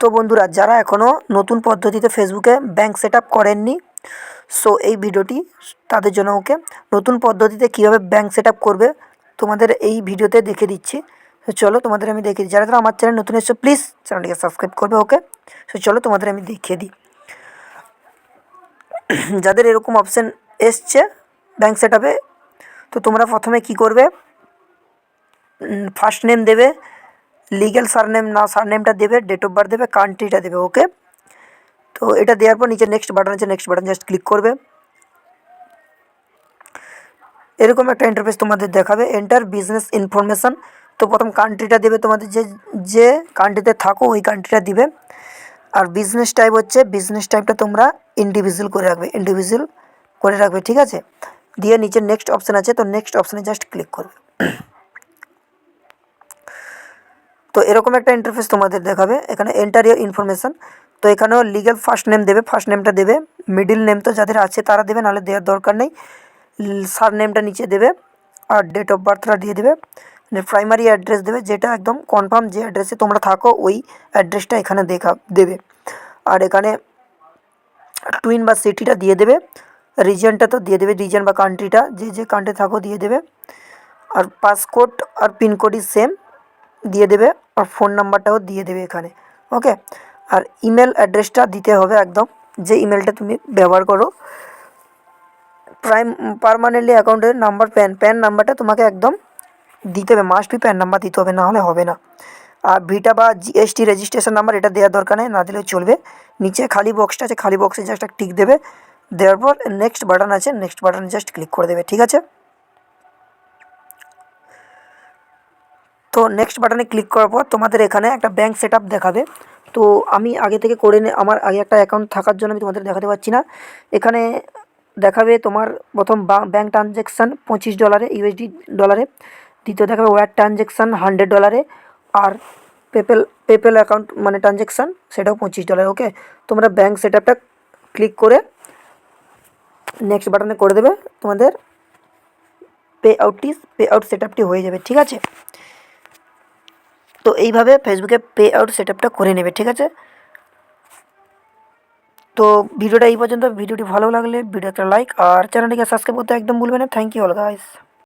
তো বন্ধুরা, যারা এখনও নতুন পদ্ধতিতে ফেসবুকে ব্যাঙ্ক সেট আপ করেননি সো এই ভিডিওটি তাদের জন্য ওকে, নতুন পদ্ধতিতে কীভাবে ব্যাঙ্ক সেট করবে, তোমাদের এই ভিডিওতে দেখে দিচ্ছি। চলো তোমাদের আমি দেখিয়ে দিই। যারা যারা আমার চ্যানেল নতুন এসছো প্লিজ চ্যানেলটিকে সাবস্ক্রাইব করবে, ওকে? সো চলো তোমাদের আমি দেখিয়ে দিই। যাদের এরকম অপশান এসছে ব্যাঙ্ক সেট তো তোমরা প্রথমে কী করবে? ফার্স্ট নেম দেবে লিগ্যাল সারনেম না সারনেমটা দেবে ডেট অফ বার্থ দেবে কান্ট্রিটা দেবে ওকে তো এটা দেওয়ার পর নিচে নেক্সট বাটন আছে নেক্সট বাটন জাস্ট ক্লিক করবে। এরকম একটা ইন্টারফেস তোমাদের দেখাবে। এন্টার বিজনেস ইনফরমেশান তো প্রথম কান্ট্রিটা দেবে তোমাদের যে যে কান্ট্রিতে থাকো, ওই কান্ট্রিটা দিবে। আর বিজনেস টাইপ হচ্ছে বিজনেস টাইপটা তোমরা ইন্ডিভিজুয়াল করে রাখবে ইন্ডিভিজুয়াল করে রাখবে, ঠিক আছে? দিয়ে নিচে নেক্সট অপশান আছে, তো নেক্সট অপশানে জাস্ট ক্লিক করবে। তো এরকম একটা ইন্টারফেস তোমাদের দেখাবে। এখানে এন্টার ইয়ার ইনফরমেশান তো এখানেও লিগ্যাল ফার্স্ট নেম দেবে ফার্স্ট নেমটা দেবে। মিডিল নেম তো যাদের আছে তারা দেবে, নাহলে দেওয়ার দরকার নেই। সার নেমটা নিচে দেবে আর ডেট অফ বার্থটা দিয়ে দেবে। প্রাইমারি অ্যাড্রেস দেবে, যেটা একদম কনফার্ম যে অ্যাড্রেসে তোমরা থাকো, ওই অ্যাড্রেসটা এখানে দেখা, দেবে। আর এখানে টুইন বা সিটিটা দিয়ে দেবে। রিজনটা তো দিয়ে দেবে রিজন বা কান্ট্রিটা যে যে কান্ট্রি থাকো দিয়ে দেবে। আর পাসকোড আর পিনকোডই সেম দিয়ে দেবে। আর ফোন নাম্বারটাও দিয়ে দেবে এখানে, ওকে? আর ইমেল অ্যাড্রেসটা দিতে হবে একদম, যে ইমেলটা তুমি ব্যবহার করো। প্রাইম, পারমানেন্টলি অ্যাকাউন্টের নাম্বার, প্যান প্যান নাম্বারটা তোমাকে একদম দিতে হবে, মাস্ট বি প্যান নাম্বার দিতে হবে না হলে হবে না। আর ভিটা বা জিএসটি রেজিস্ট্রেশন নাম্বার এটা দেওয়ার দরকার নেই, না দিলেও চলবে। নিচে খালি বক্সটা আছে, খালি বক্সে জাস্ট টিক দেবে। দেওয়ার পর নেক্সট বাটন আছে নেক্সট বাটনে জাস্ট ক্লিক করে দেবে, ঠিক আছে? তো নেক্সট বাটনে ক্লিক করার পর তোমাদের এখানে একটা ব্যাঙ্ক সেট দেখাবে। তো আমি আগে থেকে করে আমার আগে একটা অ্যাকাউন্ট থাকার জন্য আমি তোমাদের দেখাতে পারছি না। এখানে দেখাবে তোমার প্রথম ব্যাঙ্ক ট্রানজ্যাকশান পঁচিশ ডলারে ইউএসডি ডলারে দ্বিতীয় দেখাবে ওয়ার ট্রানজ্যাকশান হান্ড্রেড ডলারে আর পেপেল পেপেল অ্যাকাউন্ট মানে ট্রানজ্যাকশান সেটাও পঁচিশ ডলার ওকে তোমরা ব্যাঙ্ক সেট ক্লিক করে নেক্সট বাটনে করে দেবে। তোমাদের পে আউটটি পে আউট সেট হয়ে যাবে, ঠিক আছে? তো এইভাবে ফেসবুকে পে আউট সেট আপটা করে নেবে, ঠিক আছে? তো ভিডিওটা এই পর্যন্ত, ভিডিওটি ভালো লাগলে ভিডিও একটা লাইক আর চ্যানেলটিকে সাবস্ক্রাইব করতে একদম ভুলবে না। Thank you all guys